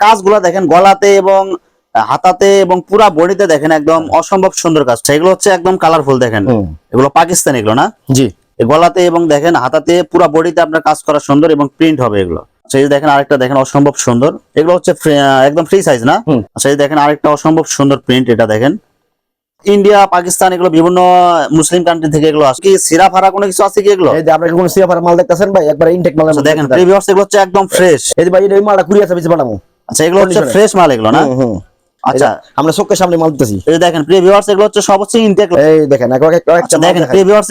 কাজগুলো দেখেন গলাতে এবং হাতাতে এবং পুরা বডিতে দেখেন একদম অসম্ভব সুন্দর কাজ। এগুলো হচ্ছে একদম কালারফুল দেখেন। এগুলো পাকিস্তান এগুলো না? জি। গলাতে এবং দেখেন হাতাতে পুরা বডিতে আপনার কাজ করা সুন্দর এবং প্রিন্ট হবে এগুলো। আচ্ছা এই যে দেখেন আরেকটা দেখেন অসম্ভব সুন্দর। এগুলো হচ্ছে একদম ফ্রি সাইজ না? হুম। আচ্ছা দেখেন আরেকটা অসম্ভব সুন্দর প্রিন্ট এটা দেখেন। ইন্ডিয়া পাকিস্তান এগুলো বিভিন্ন মুসলিম কান্ট্রি থেকে এগুলো আসে। কি সিরা ফারা কোনো কিছু আছে কি এগুলো? এই যে আপনার কোন সিয়াফার মাল দেখতেছেন ভাই? একবার ইনটেক মাল আচ্ছা দেখেন প্রিভিয়াস এগুলো হচ্ছে একদম ফ্রেশ এই যে ভাই এই মালটা কুরিয়ার সার্ভিস বানাবো। আচ্ছা এগুলো হচ্ছে ফ্রেশ মাল এগুলো না। আচ্ছা। আমরা চোখের সামনে মাল দিতেছি। এই যে দেখেন প্রিভিয়াস এগুলো হচ্ছে সব হচ্ছে ইনটেক এই দেখেন একবার একটা আচ্ছা দেখেন প্রিভিয়াস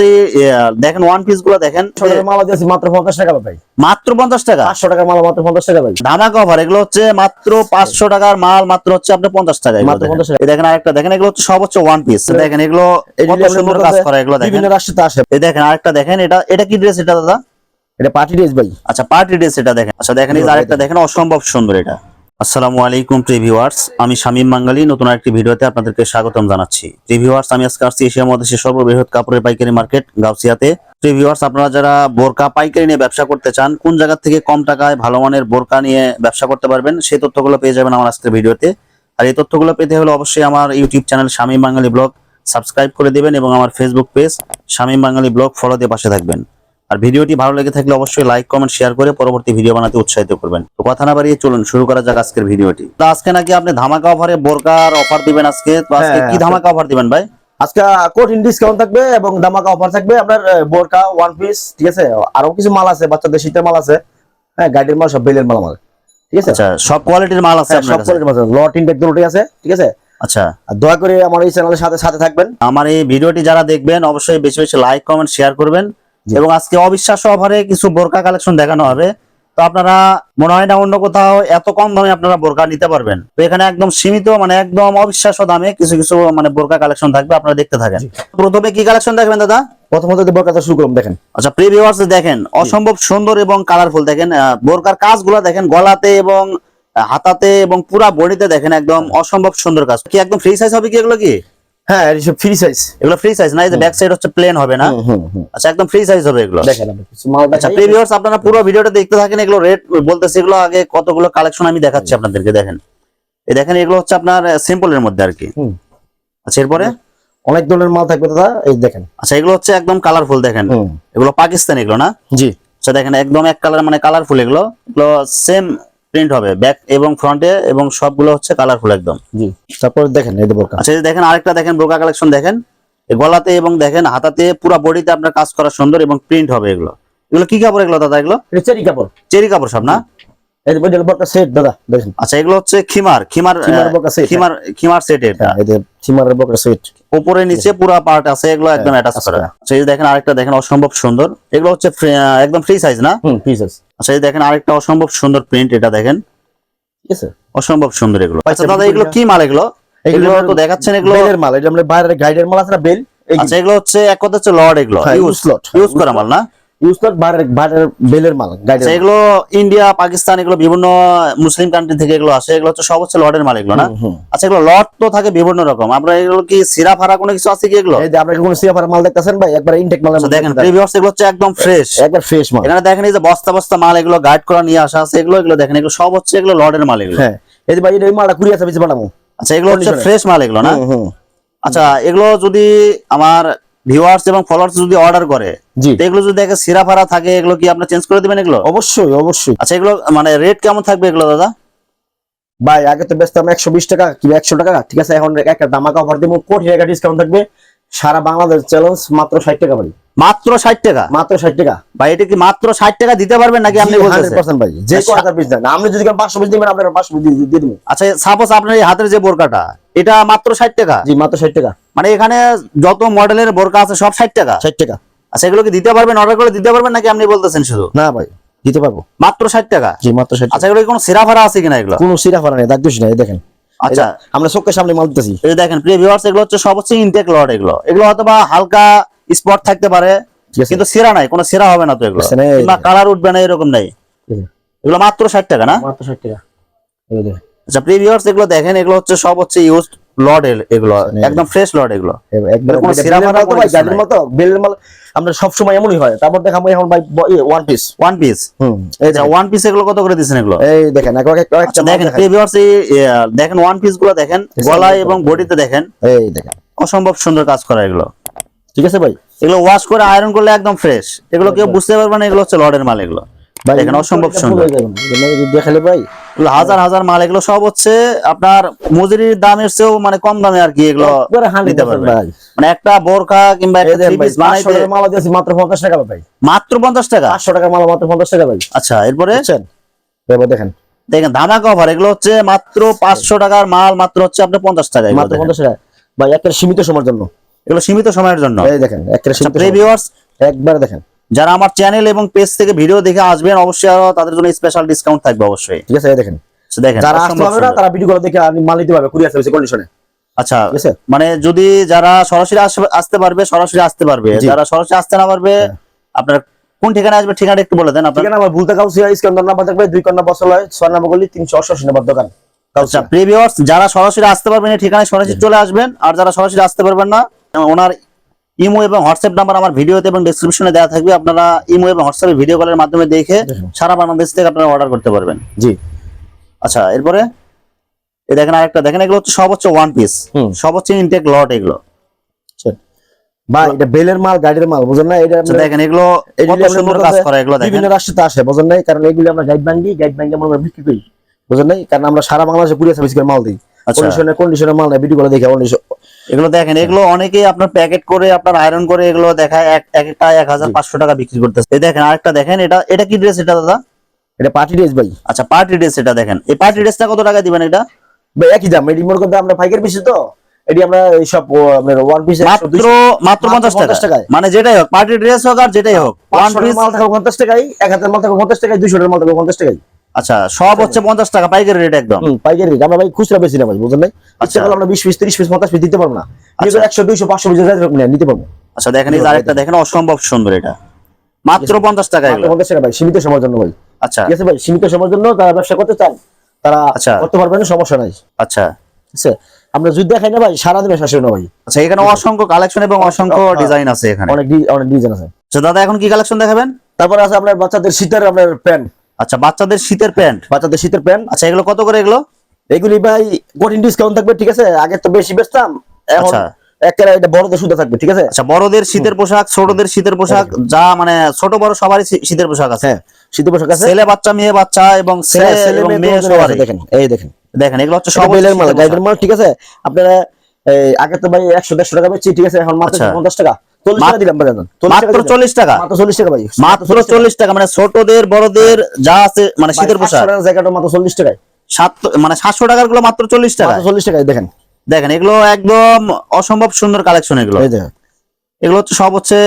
দেখেন ওয়ান পিসগুলো দেখেন। মাল দিয়েছি মাত্র পঞ্চাশ টাকা ভাই। মাত্র পঞ্চাশ টাকা? মাল মাত্র পঞ্চাশ টাকা ভাই। ধামাকা অফার এগুলো হচ্ছে মাত্র পাঁচশো টাকার মাল মাত্র হচ্ছে আপনার পঞ্চাশ টাকা মাত্র 50 টাকা। দেখেন আরেকটা দেখেন এগুলো হচ্ছে সব হচ্ছে ওয়ান পিস দেখেন এগুলো এগুলো কত সুন্দর কাজ করা এগুলো দেখেন। বিভিন্ন রাষ্ট্রতে আসে। এই দেখেন আরেকটা দেখেন এটা এটা কি ড্রেস এটা দাদা? এটা পার্টি ড্রেস ভাই। আচ্ছা পার্টি ড্রেস এটা দেখেন। আচ্ছা দেখেন এই আরেকটা দেখেন অসম্ভব সুন্দর এটা। আসসালামু আলাইকুম প্রিভিউয়ার্স আমি শামীম বাঙ্গালী, নতুন আরেকটি ভিডিওতে আপনাদেরকে স্বাগতম জানাচ্ছি। প্রিভিউয়ার্স আমি আজকে আসছি এশিয়ার মধ্যে সর্ববৃহৎ কাপড়ের পাইকারি মার্কেট, গাউসিয়াতে। প্রিভিউয়ার্স আপনারা যারা বোরকা পাইকারি নিয়ে ব্যবসা করতে চান, কোন জায়গা থেকে কম টাকায় ভালো মানের বোরকা নিয়ে ব্যবসা করতে পারবেন, সেই তথ্যগুলো পেয়ে যাবেন আমার আজকের ভিডিওতে। আর এই তথ্যগুলো পেতে হলে অবশ্যই আমার YouTube channel Shamim Bangali blog subscribe করে দেবেন এবং আমার Facebook page Shamim Bangali blog follow দিয়ে পাশে থাকবেন। আর ভিডিওটি ভালো লেগে থাকলে অবশ্যই লাইক কমেন্ট শেয়ার করে পরবর্তী ভিডিও বানাতে উৎসাহিত করবেন। তো কথা না বাড়িয়ে চলুন শুরু করা যাক আজকের ভিডিওটি। তো আজকে নাকি আপনি ধামাকা অফারে বোরকার অফার দিবেন আজকে? তো আজকে হ্যাঁ, কি ধামাকা অফার দিবেন ভাই? আজকে কঠিন ডিসকাউন্ট থাকবে এবং দামাকা অফার থাকবে আপনার বোরকা ওয়ান পিস ঠিক আছে? আরও কিছু মাল আছে বাচ্চাদের শীতের মাল আছে। হ্যাঁ গাইডের মাল সব বেলের মাল আমার। ঠিক আছে? আচ্ছা সব কোয়ালিটির মাল আছে হ্যাঁ, আপনার সব কোয়ালিটির মাল আছে। লট ইনটেক দুটোই আছে ঠিক আছে? আচ্ছা। আর দয়া করে আমার এই চ্যানেলের সাথে সাথে থাকবেন। আমার এই ভিডিওটি যারা দেখবেন অবশ্যই বেশি বেশি লাইক কমেন্ট শেয়ার করবেন। এবং আজকে অবিশ্বাস্য অফারে কিছু বোরকা কালেকশন দেখানো হবে। তো আপনারা মনে হয় না অন্য কোথাও এত কম দামে আপনারা বোরকা নিতে পারবেন। তো এখানে একদম সীমিত মানে একদম অবিশ্বাস্য দামে কিছু কিছু মানে বোরকা কালেকশন থাকবে আপনারা দেখতে থাকেন। প্রথমে কি কালেকশন দেখবেন দাদা? প্রথমত বোরকাটা শুরু করুন দেখেন। আচ্ছা প্রিভিউয়ার্স দেখেন অসম্ভব সুন্দর এবং কালারফুল দেখেন বোরকার কাজগুলো দেখেন গলাতে এবং হাতাতে এবং পুরা বডিতে দেখেন একদম অসম্ভব সুন্দর কাজ। কি একদম ফ্রি সাইজ হবে কি এগুলো কি? হ্যাঁ এটা সব ফ্রি সাইজ এগুলো ফ্রি সাইজ না এই যে ব্যাক সাইড হচ্ছে প্লেন হবে না? আচ্ছা একদম ফ্রি সাইজ হবে এগুলো। দেখেন আচ্ছা। প্রিভিউয়ার্স আপনারা পুরো ভিডিওটা দেখতে থাকেন এগুলো রেট বলতেছি এগুলো আগে কতগুলো কালেকশন আমি দেখাচ্ছি আপনাদেরকে দেখেন। এই দেখেন এগুলো হচ্ছে আপনার সিম্পলের মধ্যে আর কি। আচ্ছা এরপরে? অনেক ধরনের মাল থাকবে দাদা এই দেখেন। আচ্ছা এগুলো হচ্ছে একদম কালারফুল দেখেন। এগুলো পাকিস্তান এগুলো না? জি। আচ্ছা দেখেন একদম এক কালার মানে কালারফুল এগুলো। এগুলো সেম প্রিন্ট হবে ব্যাক এবং ফ্রন্টে এবং সবগুলো হচ্ছে কালারফুল একদম। জি তারপর দেখেন এই বোরকা। আচ্ছা এই দেখেন আরেকটা দেখেন ব্রোকা কালেকশন দেখেন। এই গলাতে এবং দেখেন হাতাতে পুরো বডিতে আপনার কাজ করা সুন্দর এবং প্রিন্ট হবে এগুলো। এগুলো কি কাপড় এগুলো দাদা এগুলো? চেরি কাপড়। চেরি কাপড় সব না? এই যে সেট দাদা দেখেন। আচ্ছা এগুলো হচ্ছে খিমার সেট এটা। হ্যাঁ এই যে সিমারের বোরকা সেট উপরে নিচে পুরো পার্ট আছে এগুলো একদম অ্যাটাচ করা। আচ্ছা এই দেখেন আরেকটা দেখেন অসম্ভব সুন্দর। এগুলো হচ্ছে একদম ফ্রি সাইজ না? হুম আচ্ছা এই দেখেন আরেকটা অসম্ভব সুন্দর প্রিন্ট এটা দেখেন। ঠিক আছে। অসম্ভব সুন্দর এগুলো। আচ্ছা দাদা এগুলো কি মাল এগুলো? এগুলো তো দেখাচ্ছেন এগুলো? বেলের মাল এটা আমরা বাইরের গাইডের মাল আছে না বেল? আচ্ছা এগুলো হচ্ছে এক কথা হচ্ছে লর্ড এগুলো হ্যাঁ, ইউজ করা মাল না? বেলের মাল আচ্ছা এগুলো ইন্ডিয়া পাকিস্তান এগুলো বিভিন্ন মুসলিম কান্ট্রি থেকে এগুলো আসে। এগুলো হচ্ছে সব হচ্ছে লর্ডের মাল এগুলো না? আচ্ছা এগুলো লট তো থাকে বিভিন্ন রকম। আমরা এগুলো কি সিরা ফারা কোনো কিছু আছে কি এগুলো? এই যে আপনার কোন মাল দেখতেছেন ভাই? একবার ইনটেক মাল দেখেন প্রিভিয়াস এগুলো হচ্ছে একদম ফ্রেশ একবার ফ্রেশ মাল। এখানে দেখেন এই যে বস্তা বস্তা মাল এগুলো গাইড করা নিয়ে আসা আছে এগুলো এগুলো দেখেন এগুলো সব হচ্ছে এগুলো লর্ডের মাল এগুলো। হ্যাঁ। এই যে ভাই এই মালটা কুরিয়ার সার্ভিস বানাবো। আচ্ছা এগুলো হচ্ছে ফ্রেশ মাল এগুলো না? আচ্ছা এগুলো যদি আমার ভিউয়ার্স এবং ফলোয়ার্স যদি অর্ডার করে জি। এগুলো যদি দেখে সিরা ফারা থাকে এগুলো কি আপনি চেঞ্জ করে দিবেন এগুলো? অবশ্যই অবশ্যই। আচ্ছা এগুলো মানে রেট কেমন থাকবে এগুলো দাদা? ভাই আগে তো ব্যস্ত আমরা একশো বিশ টাকা কিংবা একশো টাকা ঠিক আছে? এখন একটা দামাকা অফার দেবো কোটি টাকা ডিসকাউন্ট থাকবে। সারা বাংলাদেশ চ্যালেঞ্জ মাত্র ষাট টাকা ভাই। মাত্র ষাট টাকা? মাত্র ষাট টাকা। ভাই এটা কি মাত্র ষাট টাকা দিতে পারবেন নাকি আপনি বলতেছেন? 100% ভাই যে আচ্ছা। কথা পিস দেন আপনি যদি পাঁচশো পিস দিবেন আপনার পাঁচশো পিস দিয়ে দিবেন আচ্ছা সাপোজ আপনার এই হাতের যে বোরকাটা এটা মাত্র ষাট টাকা? জি মাত্র ষাট টাকা। মানে এখানে যত মডেলের বোরকা আছে সব ষাট টাকা। ষাট টাকা। আচ্ছা এগুলো কি দিতে পারবেন? অর্ডার করে দিতে পারবেন নাকি আপনি বলতেছেন শুধু? না ভাই দিতে পারব। মাত্র ষাট টাকা? জি মাত্র ষাট আচ্ছা এগুলো কি কোনো সিরা ফারা আছে কিনা এগুলো? কোনো সিরা ফারা নেই দাগ দোষ নেই দেখেন। আচ্ছা। আমরা চোখের সামনে মাল দিতেছি। এই দেখেন প্রিয় ভিউয়ার্স এগুলো হচ্ছে সব হচ্ছে ইনটেক লট এগুলো। এগুলো হয়তো বা হালকা স্পট থাকতে পারে কিন্তু সিরা নাই কোনো সিরা হবে না তো এগুলো। কিংবা কালার উঠবে না এরকম নাই। এগুলো মাত্র ষাট টাকা না? মাত্র ষাট টাকা। আচ্ছা এগুলো দেখেন এগুলো হচ্ছে সব হচ্ছে ইউজ লড এগুলো একদম ফ্রেশ লড এগুলো। গাড়ির মতো বেলের মাল আমরা সবসময় এমনই হয়। তারপর এখন ভাই ওয়ান পিস ওয়ান পিস হুম। এই দেখেন ওয়ান পিস এগুলো কত করে এগুলো? এই দেখেন আচ্ছা দেখেন প্রিভিয়াস দেখেন ওয়ান পিসগুলো দেখেন গলায় এবং বডিতে দেখেন। এই দেখেন। অসম্ভব সুন্দর কাজ করা এগুলো। ঠিক আছে ভাই? এগুলো ওয়াশ করে আয়রন করলে একদম ফ্রেশ এগুলো কেউ বুঝতে পারবে না এগুলো হচ্ছে লডের মাল এগুলো। ভাই দেখেন অসম্ভব সুন্দর। দেখালে ভাই। হাজার হাজার মাল এগুলো সব হচ্ছে আপনার মজুরির দামের চেয়েও মানে কম দামে আর কি এগুলো নিতে পারবে মানে একটা বোরকা কিংবা এই একটা দেখেন থ্রি ভাই পিস 500 বানাইতে টাকার মাল দিয়েছি মাত্র 50 টাকা ভাই। মাত্র পঞ্চাশ টাকা? 500 টাকার মাল মাত্র 50 টাকা ভাই। আচ্ছা এরপরে? দেখেন। দেখেন ধামাকা অফার এগুলো হচ্ছে মাত্র পাঁচশো টাকার মাল মাত্র হচ্ছে আপনার পঞ্চাশ টাকা মাত্র। 50 টাকা। ভাই একটা সীমিত সময়ের জন্য। এগুলো সীমিত সময়ের জন্য। এই দেখেন একটা আচ্ছা একবার দেখেন। যারা আমার চ্যানেল এবং পেজ থেকে ভিডিও দেখে আসবেন অবশ্যই তাদের জন্য স্পেশাল ডিসকাউন্ট থাকবে অবশ্যই। ঠিক আছে দেখেন। দেখেন যারা আসতে পারবে না তারা ভিডিও করে দেখে আমি মাল নিতে পারবে কুরিয়ার কন্ডিশনে আচ্ছা মানে যদি যারা সরাসরি আসতে পারবে সরাসরি আসতে পারবে। হ্যাঁ। যারা সরাসরি আসতে না পারবে আপনার কোন ঠিকানা আসবে ঠিকানাটা একটু বলে দেন আপনার। ঠিকানা আমার ভুলতে কাউসিয়া স্ক্যান্ডার নাম্বার থাকবে দুই কন্যা হয় ছয় নাম্বার গলি তিনশো নাম্বার দোকান আচ্ছা যারা সরাসরি আসতে পারবেন ঠিকানায় সরাসরি চলে আসবেন আর যারা সরাসরি আসতে পারবেন না ওনার ইমো এবং হোয়াটসঅ্যাপ নাম্বার আমার ভিডিওতে এবং ডেসক্রিপশনে দেওয়া থাকবে। আপনারা ইমো এবং হোয়াটসঅ্যাপে ভিডিও কলের মাধ্যমে দেখে সারা বাংলাদেশ থেকে আপনারা অর্ডার করতে পারবেন। জি। আচ্ছা এরপরে এই দেখেন আরেকটা। দেখেন এগুলো হচ্ছে সব হচ্ছে ওয়ান পিস। সব হচ্ছে ইনটেক লট এগুলো। ভাই এটা বেলের মাল গাড়ির মাল বুঝেন না? এটা আচ্ছা, আমরা- দেখেন এগুলো কত সুন্দর কাজ করা এগুলো দেখেন। বিভিন্ন রাষ্ট্রতে আসে বুঝেন কারণ এগুলি আমরা গাইড গাইড আমরা বিক্রি করি বুঝেন কারণ আমরা সারা বাংলাদেশে কুরিয়ার সার্ভিস করে মাল দিই। আচ্ছা। কন্ডিশনে কন্ডিশনে মাল নাই ভিডিও করে দেখে এগুলো দেখেন এগুলো অনেকেই আপনার প্যাকেট করে আপনার আয়রন করে এগুলো দেখায় এক এক একটা এক হাজার পাঁচশো টাকা বিক্রি করতেছে। এই দেখেন আরেকটা দেখেন এটা এটা কি ড্রেস এটা দাদা? এটা পার্টি ড্রেস ভাই। আচ্ছা পার্টি ড্রেস এটা দেখেন। এই পার্টি ড্রেসটা কত টাকা দিবেন এটা? ভাই একই দাম এটি মনে করতে আমরা পাইকারি বেশি তো এটি আমরা এই সব ওয়ান পিস মাত্র মাত্র পঞ্চাশ টাকা টাকায়। মানে যেটাই হোক পার্টি ড্রেস হোক আর যেটাই হোক ওয়ান পিস মাল থাকবে পঞ্চাশ টাকায় এক হাজার মাল থাকবে পঞ্চাশ টাকায় দুইশো মাল থাকবে পঞ্চাশ টাকায়। আচ্ছা সব হচ্ছে পঞ্চাশ টাকা পাইকারি রেট একদম। পাইকারি rate। আমরা ভাই খুচরা বেশি না বুঝলেন আচ্ছা। আমরা বিশ পিস তিরিশ পিস পঞ্চাশ পিস দিতে পারব না। আচ্ছা। একশো দুইশো পাঁচশো পিস নিতে পারব। আচ্ছা দেখেন এই আরেকটা দেখেন অসম্ভব সুন্দর এটা। মাত্র পঞ্চাশ টাকা পঞ্চাশ টাকা ভাই সীমিত সময়ের জন্য ভাই। আচ্ছা। ঠিক আছে ভাই সীমিত সময়ের জন্য তারা ব্যবসা করতে চান তারা আচ্ছা। করতে পারবেন না, সমস্যা নাই। আচ্ছা। ঠিক আছে? আমরা যুদ্ধ দেখাই না ভাই সারাদিনে শেষ হয় না ভাই। আচ্ছা এখানে অসংখ্য কালেকশন এবং অসংখ্য। ডিজাইন আছে এখানে। অনেক অনেক ডিজাইন আছে। আচ্ছা দাদা এখন কি কালেকশন দেখাবেন? তারপর আছে আপনার বাচ্চাদের শীতের আপনার প্যান্ট আচ্ছা বাচ্চাদের শীতের প্যান্ট। বাচ্চাদের শীতের প্যান্ট। আচ্ছা এগুলো কত করে এগুলো? এগুলি ভাই কঠিন ডিসকাউন্ট থাকবে ঠিক আছে? আগে তো বেশি বেচতাম এখন আচ্ছা। এটা বড়দের সুবিধা থাকবে ঠিক আছে? আচ্ছা বড়দের শীতের পোশাক ছোটদের শীতের পোশাক যা মানে ছোট বড় সবারই শীতের পোশাক আছে। হ্যাঁ শীতের পোশাক আছে। ছেলে বাচ্চা মেয়ে বাচ্চা এবং ছেলে মেয়ে সবারই। দেখেন এই দেখেন। দেখেন এগুলো হচ্ছে সব বেলের মাল গাইডের মাল ঠিক আছে? আপনারা আগে তো ভাই একশো দেড়শো টাকা বেচছি ঠিক আছে? এখন মাত্র আচ্ছা। পঞ্চাশ টাকা। মাত্র চল্লিশ টাকা? চল্লিশ টাকা ভাই। মাত্র চল্লিশ টাকা। মানে ছোটদের বড়দের যা আছে মানে শীতের পোশাক। জায়গাটা মাত্র চল্লিশ টাকায়। সাত মানে সাতশো টাকারগুলো মাত্র চল্লিশ টাকা চল্লিশ টাকায় দেখেন। দেখেন এগুলো একদম অসম্ভব সুন্দর কালেকশন এগুলো। এগুলো হচ্ছে সব হচ্ছে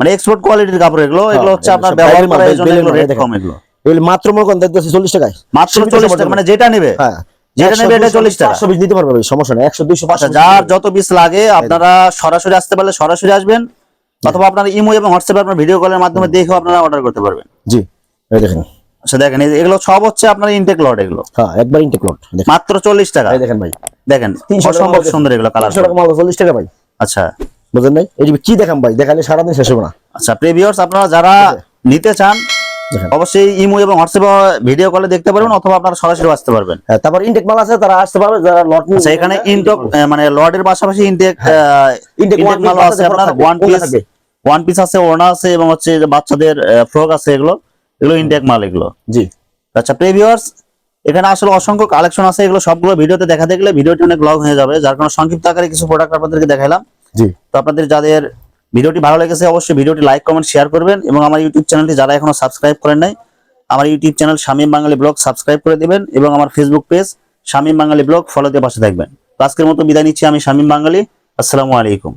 মানে এক্সপোর্ট কোয়ালিটির কাপড় এগুলো। এগুলো হচ্ছে আপনার ব্যবহার করার জন্য এগুলো রেট কম এগুলো। মাত্র মনে করেন দেখতেছি চল্লিশ টাকায়। মাত্র চল্লিশ টাকা মানে যেটা নেবে। হ্যাঁ। যেটা নেবে এটা চল্লিশ টাকা। চারশো পিস পারবে সমস্যা নেই যার যত পিস লাগে আপনারা সরাসরি আসতে পারলে সরাসরি আসবেন অথবা আপনারা ইমো এবং হোয়াটসঅ্যাপে আপনার ভিডিও কলের মাধ্যমে দেখেও আপনারা অর্ডার করতে পারবেন। জি এই দেখেন। আচ্ছা দেখেন এই এগুলো সব হচ্ছে আপনার ইনটেক লট এগুলো। হ্যাঁ একবার ইনটেক লট দেখেন। মাত্র চল্লিশ টাকা। এই দেখেন ভাই। দেখেন অসম্ভব সুন্দর এগুলো কালার তিনশো টাকা মাল চল্লিশ টাকা ভাই। আচ্ছা। বুঝলেন নাই এই কি দেখাম ভাই? দেখালে সারাদিন শেষ হবে না। আচ্ছা প্রিভিউয়ার্স আপনারা যারা নিতে চান অবশ্যই ইমো এবং হোয়াটসঅ্যাপে ভিডিও কলে দেখতে পারবেন অথবা আপনারা সরাসরি আসতে পারবেন। হ্যাঁ তারপর ইনটেক মাল আছে তারা আসতে পারবে যারা লট আচ্ছা এখানে ইনটক মানে লর্ডের পাশাপাশি ইনটেক ইনটেক মাল আছে আপনার ওয়ান পিস ওয়ান পিস আছে ওড়না আছে এবং হচ্ছে বাচ্চাদের ফ্রক আছে এগুলো এগুলো ইনটেক মাল এগুলো। জি। আচ্ছা প্রিভিউয়ার্স এখানে আসলে অসংখ্য কালেকশন আছে এগুলো সবগুলো ভিডিওতে দেখা দেখলে ভিডিওটি অনেক লং হয়ে যাবে যার কারণে সংক্ষিপ্ত আকারে কিছু প্রোডাক্ট আপনাদেরকে দেখাইলাম। জি। তো আপনাদের যাদের ভিডিওটি ভালো লেগেছে অবশ্যই ভিডিওটি লাইক কমেন্ট শেয়ার করবেন এবং আমার ইউটিউব চ্যানেলটি যারা এখনও সাবস্ক্রাইব করেন নাই, আমার YouTube channel Shamim Bangali blog subscribe করে দেবেন এবং আমার Facebook page Shamim Bangali blog ফলোতে পাশে থাকবেন। আজকের মতো বিদায় নিচ্ছি আমি শামীম বাঙালি। আসসালামু আলাইকুম।